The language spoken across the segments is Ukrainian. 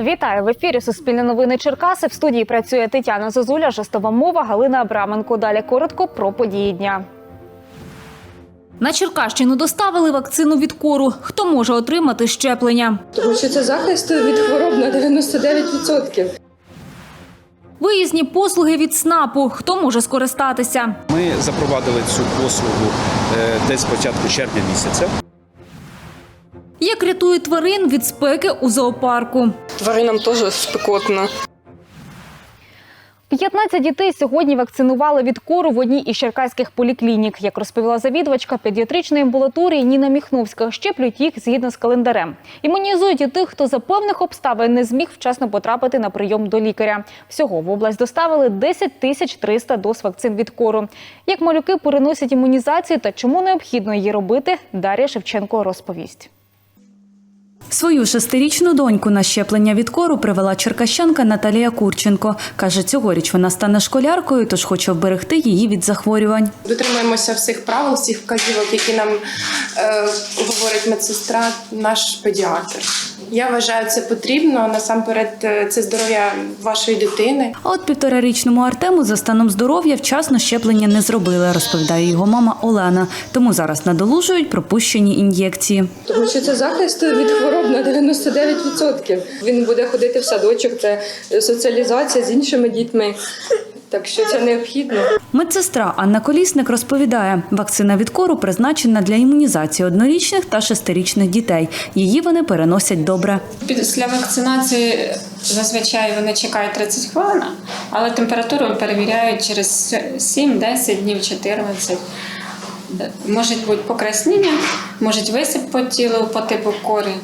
Вітаю в ефірі Суспільне новини Черкаси. В студії працює Тетяна Зозуля, жестова мова Галина Абраменко. Далі коротко про події дня. На Черкащину доставили вакцину від кору. Хто може отримати щеплення? Тому що це захист від хвороб на 99%. Виїзні послуги від СНАПу. Хто може скористатися? Ми запровадили цю послугу е, десь з початку червня місяця. Як рятують тварин від спеки у зоопарку? Тваринам теж спекотно. 15 дітей сьогодні вакцинували від кору в одній із черкаських поліклінік. Як розповіла завідувачка педіатричної амбулаторії Ніна Міхновська, щеплюють їх згідно з календарем. Імунізують і тих, хто за певних обставин не зміг вчасно потрапити на прийом до лікаря. Всього в область доставили 10 тисяч 300 доз вакцин від кору. Як малюки переносять імунізацію та чому необхідно її робити, Дар'я Шевченко розповість. Свою шестирічну доньку на щеплення від кору привела черкащанка Наталія Курченко. Каже, цьогоріч вона стане школяркою, тож хоче вберегти її від захворювань. Дотримуємося всіх правил, всіх вказівок, які нам е, говорить медсестра, наш педіатр. Я вважаю, це потрібно. Насамперед, е, це здоров'я вашої дитини. А от півторарічному Артему за станом здоров'я вчасно щеплення не зробили, розповідає його мама Олена. Тому зараз надолужують пропущені ін'єкції. Тому що це захист від хвороб на 99%. Він буде ходити в садочок, це соціалізація з іншими дітьми. Так що це необхідно. Медсестра Анна Колісник розповідає, вакцина від кору призначена для імунізації однорічних та шестирічних дітей. Її вони переносять добре. Після вакцинації зазвичай вони чекають 30 хвилин, але температуру перевіряють через 7-10 днів, 14. Можуть бути покраснення, можуть висип по тілу по типу корі.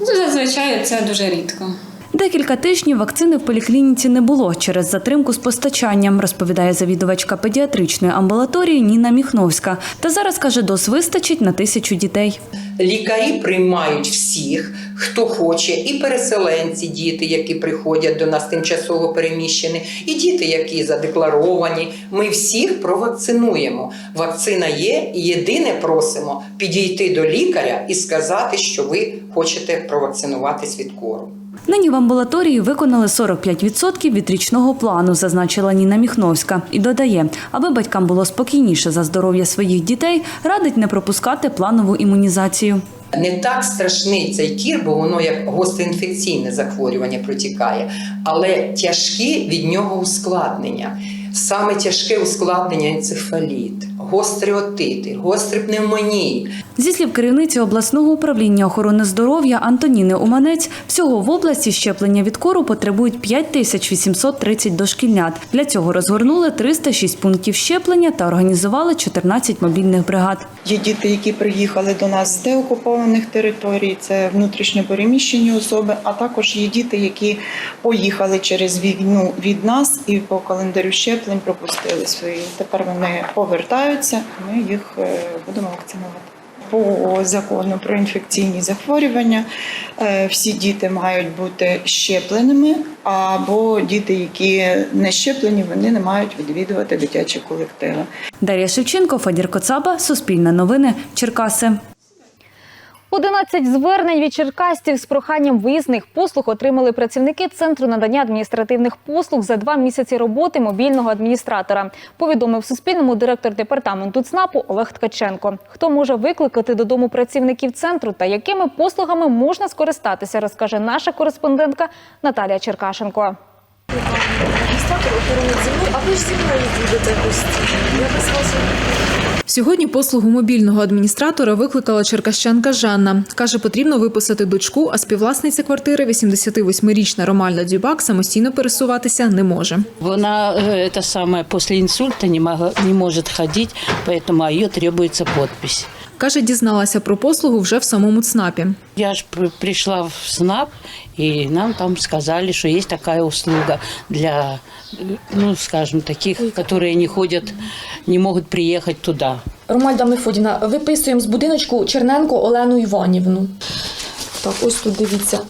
Ну, Зазвичай це дуже рідко. Декілька тижнів вакцини в поліклініці не було через затримку з постачанням, розповідає завідувачка педіатричної амбулаторії Ніна Міхновська. Та зараз каже, доз вистачить на тисячу дітей. Лікарі приймають всіх, хто хоче, і переселенці, діти, які приходять до нас тимчасово переміщені, і діти, які задекларовані. Ми всіх провакцинуємо. Вакцина є, і єдине просимо підійти до лікаря і сказати, що ви хочете провакцинуватись від кору. Нині в амбулаторії виконали 45% від річного плану, зазначила Ніна Міхновська. І додає, аби батькам було спокійніше за здоров'я своїх дітей, радить не пропускати планову імунізацію. Не так страшний цей кір, бо воно як гостроінфекційне захворювання протікає, але тяжкі від нього ускладнення. Саме тяжке ускладнення енцефаліт, гострі отити, гострі пневмонії. Зі слів керівниці обласного управління охорони здоров'я Антоніни Уманець, всього в області щеплення від кору потребують 5830 дошкільнят. Для цього розгорнули 306 пунктів щеплення та організували 14 мобільних бригад. Є діти, які приїхали до нас з деокупованих територій, це внутрішньо переміщені особи, а також є діти, які поїхали через війну від нас і по календарю щеплень пропустили свої. Тепер вони повертаються, ми їх е, будемо вакцинувати. По закону про інфекційні захворювання е, всі діти мають бути щепленими, або діти, які не щеплені, вони не мають відвідувати дитячі колективи. Дар'я Шевченко, Фадір Коцаба, Суспільне новини, Черкаси. 11 звернень від черкастів з проханням виїзних послуг отримали працівники Центру надання адміністративних послуг за два місяці роботи мобільного адміністратора. Повідомив Суспільному директор департаменту ЦНАПу Олег Ткаченко. Хто може викликати додому працівників центру та якими послугами можна скористатися, розкаже наша кореспондентка Наталія Черкашенко Сьогодні послугу мобільного адміністратора викликала черкащанка Жанна. Каже, потрібно виписати дочку, а співвласниця квартири, 88-річна Ромальда Дюбак, самостійно пересуватися не може. Она э, это самое после инсульта не, мога- не может ходить, поэтому о ее требуется подпись. Каже, дізналася про послугу вже в самому ЦНАПі. Я ж прийшла в СНАП, і нам там сказали, що є така услуга для, ну, скажем, таких, які не ходять, не можуть приїхати туди. Ромальда Мефодіна, виписуємо з будиночку Черненко Олену Іванівну. Так, ось тут дивіться,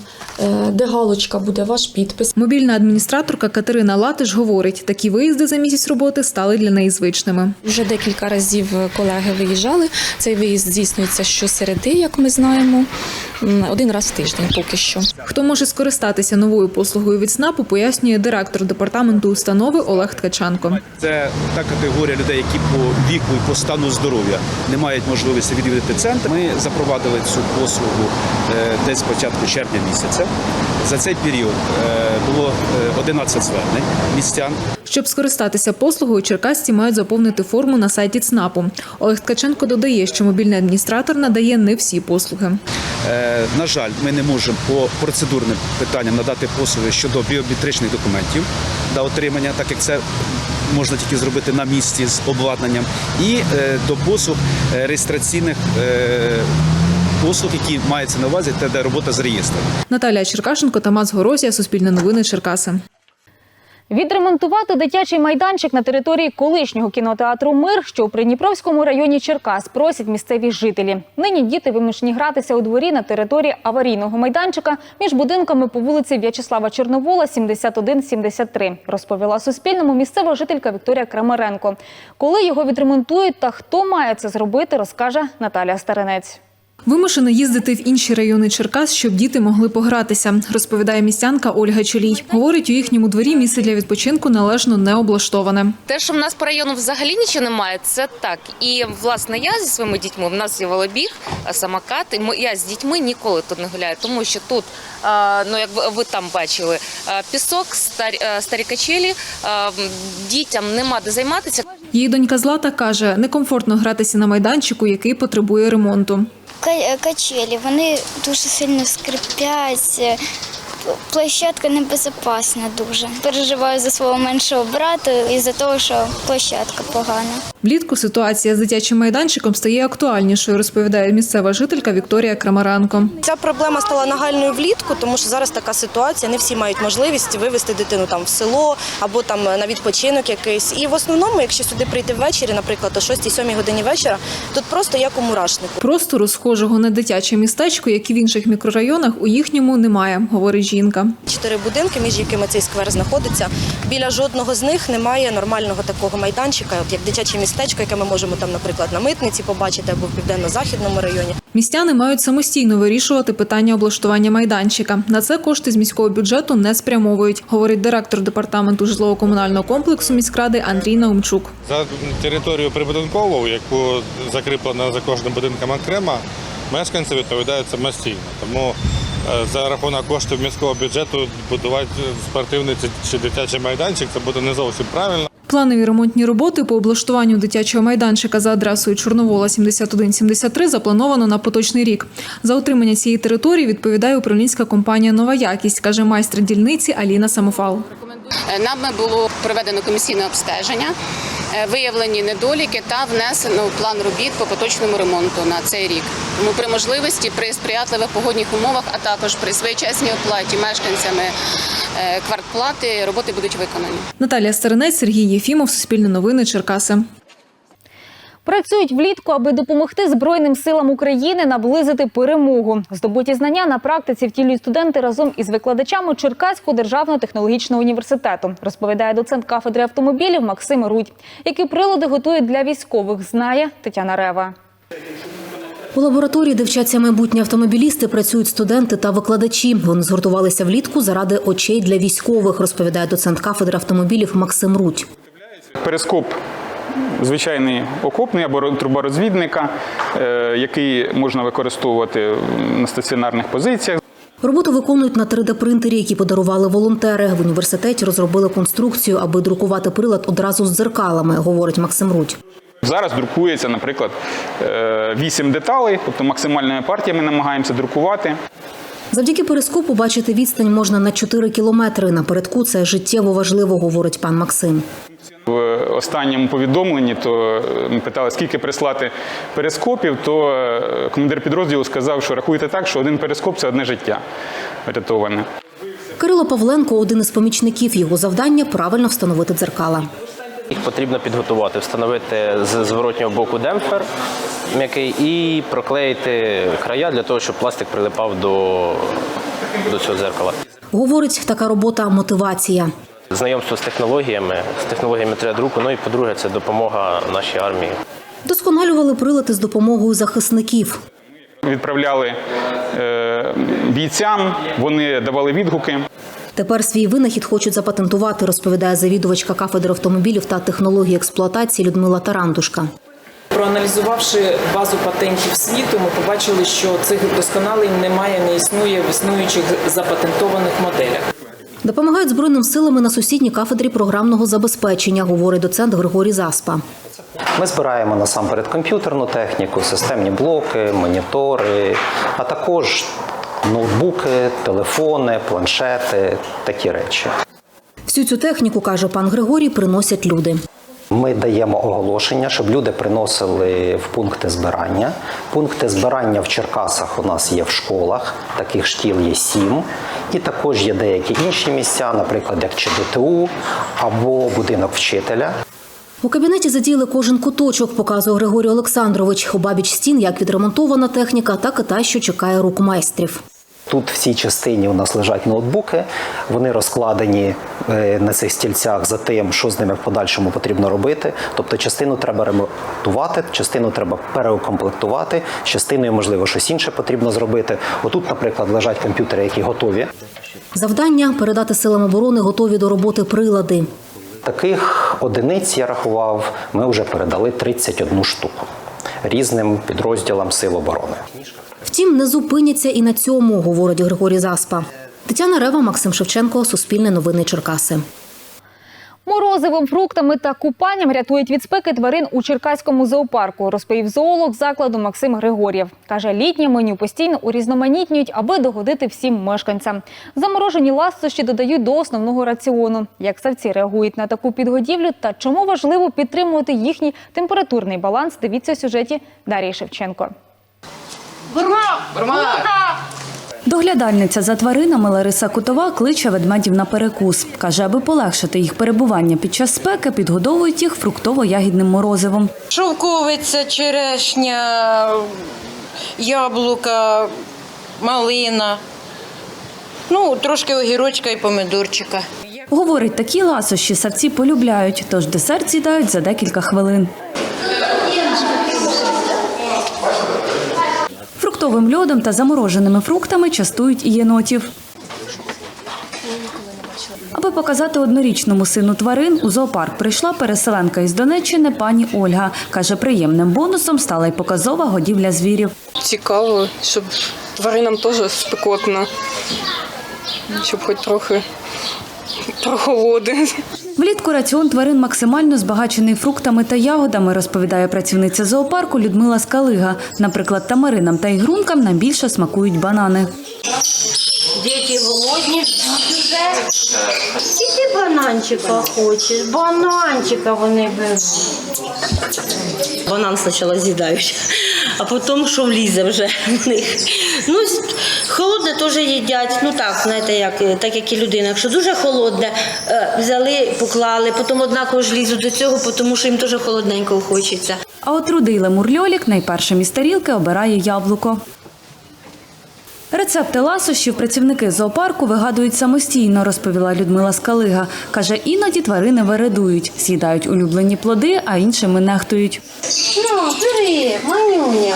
де галочка буде, ваш підпис. Мобільна адміністраторка Катерина Латиш говорить, такі виїзди за місяць роботи стали для неї звичними. Вже декілька разів колеги виїжджали. Цей виїзд здійснюється щосереди, як ми знаємо. Один раз в тиждень поки що. Хто може скористатися новою послугою від СНАПу, пояснює директор департаменту установи Олег Ткаченко. Це та категорія людей, які по віку і по стану здоров'я не мають можливості відвідати центр. Ми запровадили цю послугу е, десь з початку червня місяця. За цей період е, було е, 11 звернень містян. Щоб скористатися послугою, черкасці мають заповнити форму на сайті ЦНАПу. Олег Ткаченко додає, що мобільний адміністратор надає не всі послуги. Е, На жаль, ми не можемо по процедурним питанням надати послуги щодо біометричних документів для отримання, так як це можна тільки зробити на місці з обладнанням, і е, до послуг е, реєстраційних е, послуг, які маються на увазі, те, де робота з реєстром. Наталія Черкашенко, Тамас Горозія, Суспільне новини, Черкаси. Відремонтувати дитячий майданчик на території колишнього кінотеатру Мир, що у Придніпровському районі Черкас, просять місцеві жителі. Нині діти вимушені гратися у дворі на території аварійного майданчика між будинками по вулиці В'ячеслава Чорновола, 71-73, розповіла Суспільному місцева жителька Вікторія Крамаренко. Коли його відремонтують та хто має це зробити, розкаже Наталія Старинець. Вимушено їздити в інші райони Черкас, щоб діти могли погратися, розповідає містянка Ольга Чолій. Говорить, у їхньому дворі місце для відпочинку належно не облаштоване. Те, що в нас по району взагалі нічого немає, це так. І власне я зі своїми дітьми в нас є велобіг, самокат. І я з дітьми ніколи тут не гуляю, тому що тут, ну як ви, там бачили, пісок, старі, старі качелі, дітям нема де займатися. Її донька Злата каже, некомфортно гратися на майданчику, який потребує ремонту. Ка- Качелі, вони дуже сильно скрипять. Площадка небезпечна дуже. Переживаю за свого меншого брата і за того, що площадка погана. Влітку ситуація з дитячим майданчиком стає актуальнішою, розповідає місцева жителька Вікторія Крамаранко. Ця проблема стала нагальною влітку, тому що зараз така ситуація. Не всі мають можливість вивезти дитину там в село або там на відпочинок якийсь. І в основному, якщо сюди прийти ввечері, наприклад, о 6-7 годині вечора, тут просто як у мурашнику. Простору, схожого на дитяче містечко, як і в інших мікрорайонах, у їхньому немає, говорить жінка. Чотири будинки, між якими цей сквер знаходиться. Біля жодного з них немає нормального такого майданчика, як дитяче містечко, яке ми можемо там, наприклад, на митниці побачити або в південно-західному районі. Містяни мають самостійно вирішувати питання облаштування майданчика. На це кошти з міського бюджету не спрямовують, говорить директор департаменту житлово-комунального комплексу міськради Андрій Наумчук. За територію прибудинкову, яку закріплено за кожним будинком окремо, мешканці відповідають самостійно. Тому за рахунок коштів міського бюджету будувати спортивний чи- чи дитячий майданчик це буде не зовсім правильно. Планові ремонтні роботи по облаштуванню дитячого майданчика за адресою Чорновола 7173 заплановано на поточний рік. За утримання цієї території відповідає управлінська компанія Нова якість, каже майстер дільниці Аліна Самофал. Е, Нами було проведено комісійне обстеження, е, виявлені недоліки та внесено в план робіт по поточному ремонту на цей рік. Тому при можливості, при сприятливих погодних умовах, а також при своєчасній оплаті мешканцями е, квартплати роботи будуть виконані. Наталія Старинець, Сергій Єфімов, Суспільне новини, Черкаси. Працюють влітку, аби допомогти Збройним силам України наблизити перемогу. Здобуті знання на практиці втілюють студенти разом із викладачами Черкаського державного технологічного університету, розповідає доцент кафедри автомобілів Максим Рудь. Які прилади готують для військових, знає Тетяна Рева. У лабораторії, де вчаться майбутні автомобілісти, працюють студенти та викладачі. Вони згуртувалися влітку заради очей для військових, розповідає доцент кафедри автомобілів Максим Рудь. Перископ звичайний окопний або труборозвідника, е, який можна використовувати на стаціонарних позиціях. Роботу виконують на 3D-принтері, які подарували волонтери. В університеті розробили конструкцію, аби друкувати прилад одразу з дзеркалами, говорить Максим Рудь. Зараз друкується, наприклад, 8 деталей, тобто максимальними партіями намагаємося друкувати. Завдяки перископу бачити відстань можна на 4 кілометри. Напередку це життєво важливо, говорить пан Максим. В останньому повідомленні то ми питали, скільки прислати перископів, то е, командир підрозділу сказав, що рахуйте так, що один перископ це одне життя врятоване. Кирило Павленко один із помічників. Його завдання правильно встановити дзеркала. Їх потрібно підготувати, встановити з зворотнього боку демпфер м'який і проклеїти края для того, щоб пластик прилипав до, до цього дзеркала. Говорить, така робота мотивація. Знайомство з технологіями, з технологіями 3D-друку, ну і по-друге, це допомога нашій армії. Досконалювали прилади з допомогою захисників. Відправляли е, бійцям, вони давали відгуки. Тепер свій винахід хочуть запатентувати, розповідає завідувачка кафедри автомобілів та технології експлуатації Людмила Тарандушка. Проаналізувавши базу патентів світу, ми побачили, що цих досконалень немає, не існує в існуючих запатентованих моделях. Допомагають збройним силам на сусідній кафедрі програмного забезпечення, говорить доцент Григорій Заспа. Ми збираємо насамперед комп'ютерну техніку, системні блоки, монітори, а також ноутбуки, телефони, планшети, такі речі. Всю цю техніку, каже пан Григорій, приносять люди. Ми даємо оголошення, щоб люди приносили в пункти збирання. Пункти збирання в Черкасах у нас є в школах, таких шкіл є сім. І також є деякі інші місця, наприклад, як ЧДТУ або будинок вчителя. У кабінеті задіяли кожен куточок, показує Григорій Олександрович. У бабіч стін як відремонтована техніка, так і та, що чекає рук майстрів. Тут в цій частині у нас лежать ноутбуки. Вони розкладені е, на цих стільцях за тим, що з ними в подальшому потрібно робити. Тобто частину треба ремонтувати, частину треба переукомплектувати, з частиною, можливо, щось інше потрібно зробити. Отут, наприклад, лежать комп'ютери, які готові. Завдання передати силам оборони готові до роботи прилади. Таких одиниць я рахував, ми вже передали 31 штуку різним підрозділам Сил оборони. Втім, не зупиняться і на цьому, говорить Григорій Заспа. Тетяна Рева, Максим Шевченко, Суспільне новини Черкаси. Морозивим фруктами та купанням рятують від спеки тварин у Черкаському зоопарку, розповів зоолог закладу Максим Григор'єв. Каже, літнє меню постійно урізноманітнюють, аби догодити всім мешканцям. Заморожені ластощі додають до основного раціону. Як савці реагують на таку підгодівлю та чому важливо підтримувати їхній температурний баланс, дивіться у сюжеті Дарії Шевченко. Доглядальниця за тваринами Лариса Кутова кличе ведмедів на перекус. Каже, аби полегшити їх перебування під час спеки, підгодовують їх фруктово-ягідним морозивом. Шовковиця, черешня, яблука, малина. Ну, трошки огірочка і помидорчика. Говорить, такі ласощі савці полюбляють, тож десерт з'їдають за декілька хвилин. Фруктовим льодом та замороженими фруктами частують і єнотів. Аби показати однорічному сину тварин, у зоопарк прийшла переселенка із Донеччини пані Ольга. Каже, приємним бонусом стала й показова годівля звірів. Цікаво, щоб тваринам теж спекотно, щоб хоч трохи прохолоди. Влітку раціон тварин максимально збагачений фруктами та ягодами, розповідає працівниця зоопарку Людмила Скалига. Наприклад, тамаринам та ігрункам найбільше смакують банани. Діти голодні ждуть уже. Бананчика хочеш, бананчика вони беруть. Банан спочатку з'їдають, а потім що влізе вже в них. Ну, холодне теж їдять. Ну так, знаєте, як, так як і людина. Якщо дуже холодне, е, взяли, поклали, потім однаково ж лізуть до цього, тому що їм теж холодненького хочеться. А от рудий лемур Льолік найпершим із тарілки обирає яблуко. Рецепти ласощів працівники зоопарку вигадують самостійно, розповіла Людмила Скалига. Каже, іноді тварини вередують, з'їдають улюблені плоди, а іншими нехтують. Ну, бери, манюня.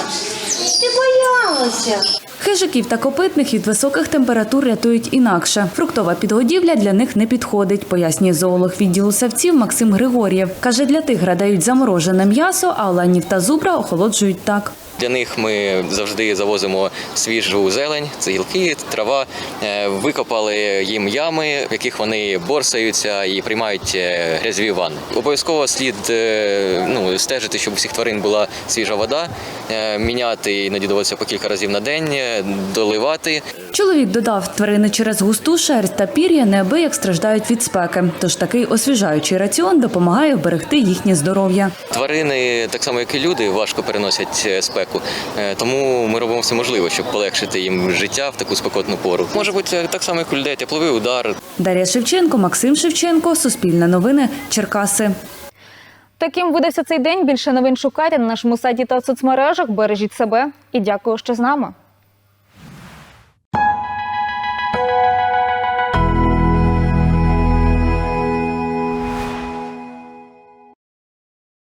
Ти боялася. Хижаків та копитних від високих температур рятують інакше. Фруктова підгодівля для них не підходить, пояснює зоолог відділу савців Максим Григор'єв. Каже, для тигра дають заморожене м'ясо, а оланів та зубра охолоджують так. Для них ми завжди завозимо свіжу зелень, це гілки, трава. Е, Викопали їм ями, в яких вони борсаються і приймають е, грязьові ванни. Обов'язково слід е, ну, стежити, щоб у всіх тварин була свіжа вода, міняти іноді доводиться по кілька разів на день, доливати. Чоловік додав, тварини через густу шерсть та пір'я неабияк страждають від спеки. Тож такий освіжаючий раціон допомагає вберегти їхнє здоров'я. Тварини, так само як і люди, важко переносять е, спеку, Е, тому ми робимо все можливе, щоб полегшити їм життя в таку спекотну пору. Може бути так само, як у людей, тепловий удар, Дар'я Шевченко, Максим Шевченко, Суспільне новини, Черкаси. Таким видався цей день. Більше новин шукайте на нашому сайті та в соцмережах. Бережіть себе і дякую, що з нами.